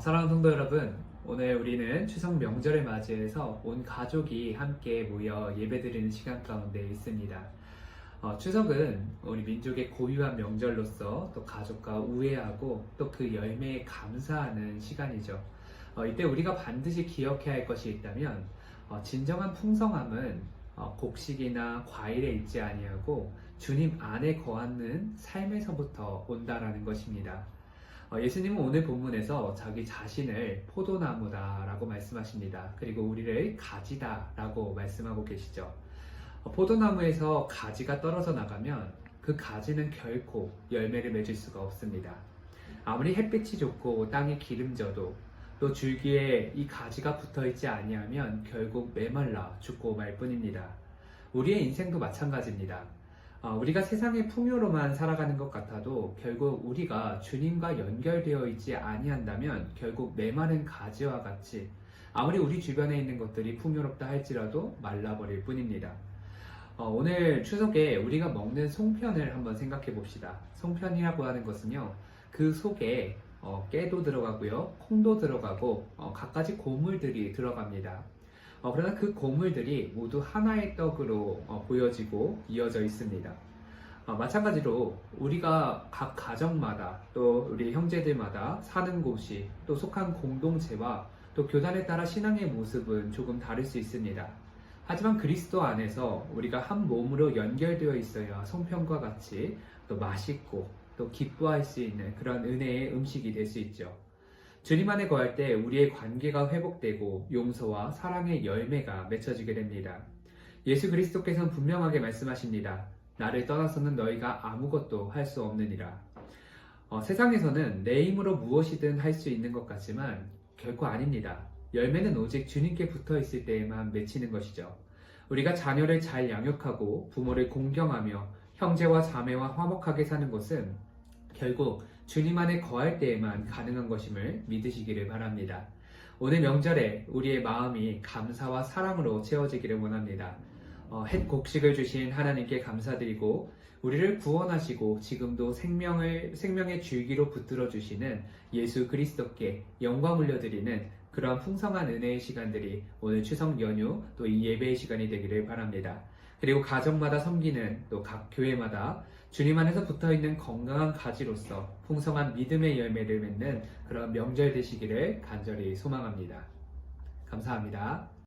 사랑하는 성도 여러분, 오늘 우리는 추석 명절을 맞이해서 온 가족이 함께 모여 예배드리는 시간 가운데 있습니다. 어, 추석은 우리 민족의 고유한 명절로서 또 가족과 우애하고 또 그 열매에 감사하는 시간이죠. 어, 이때 우리가 반드시 기억해야 할 것이 있다면 어, 진정한 풍성함은 어, 곡식이나 과일에 있지 아니하고 주님 안에 거하는 삶에서부터 온다라는 것입니다. 어, 예수님은 오늘 본문에서 자기 자신을 포도나무다라고 말씀하십니다. 그리고 우리를 가지다라고 말씀하고 계시죠. 어, 포도나무에서 가지가 떨어져 나가면 그 가지는 결코 열매를 맺을 수가 없습니다. 아무리 햇빛이 좋고 땅이 기름져도 또 줄기에 이 가지가 붙어 있지 아니하면 결국 메말라 죽고 말 뿐입니다. 우리의 인생도 마찬가지입니다. 아, 우리가 세상의 풍요로만 살아가는 것 같아도 결국 우리가 주님과 연결되어 있지 아니한다면 결국 메마른 가지와 같이 아무리 우리 주변에 있는 것들이 풍요롭다 할지라도 말라버릴 뿐입니다. 어, 오늘 추석에 우리가 먹는 송편을 한번 생각해 봅시다. 송편이라고 하는 것은요, 그 속에 어, 깨도 들어가고요, 콩도 들어가고 어, 갖가지 고물들이 들어갑니다. 어, 그러나 그 고물들이 모두 하나의 떡으로 어, 보여지고 이어져 있습니다. 어, 마찬가지로 우리가 각 가정마다 또 우리 형제들마다 사는 곳이 또 속한 공동체와 또 교단에 따라 신앙의 모습은 조금 다를 수 있습니다. 하지만 그리스도 안에서 우리가 한 몸으로 연결되어 있어야 성편과 같이 또 맛있고 또 기뻐할 수 있는 그런 은혜의 음식이 될 수 있죠. 주님 안에 거할 때 우리의 관계가 회복되고 용서와 사랑의 열매가 맺혀지게 됩니다. 예수 그리스도께서는 분명하게 말씀하십니다. 나를 떠나서는 너희가 아무것도 할 수 없느니라. 어, 세상에서는 내 힘으로 무엇이든 할 수 있는 것 같지만 결코 아닙니다. 열매는 오직 주님께 붙어 있을 때에만 맺히는 것이죠. 우리가 자녀를 잘 양육하고 부모를 공경하며 형제와 자매와 화목하게 사는 것은 결국 주님 안에 거할 때에만 가능한 것임을 믿으시기를 바랍니다. 오늘 명절에 우리의 마음이 감사와 사랑으로 채워지기를 원합니다. 어, 햇 곡식을 주신 하나님께 감사드리고 우리를 구원하시고 지금도 생명을 생명의 줄기로 붙들어 주시는 예수 그리스도께 영광 올려드리는 그러한 풍성한 은혜의 시간들이 오늘 추석 연휴 또 이 예배의 시간이 되기를 바랍니다. 그리고 가정마다 섬기는 또 각 교회마다 주님 안에서 붙어 있는 건강한 가지로서 풍성한 믿음의 열매를 맺는 그런 명절 되시기를 간절히 소망합니다. 감사합니다.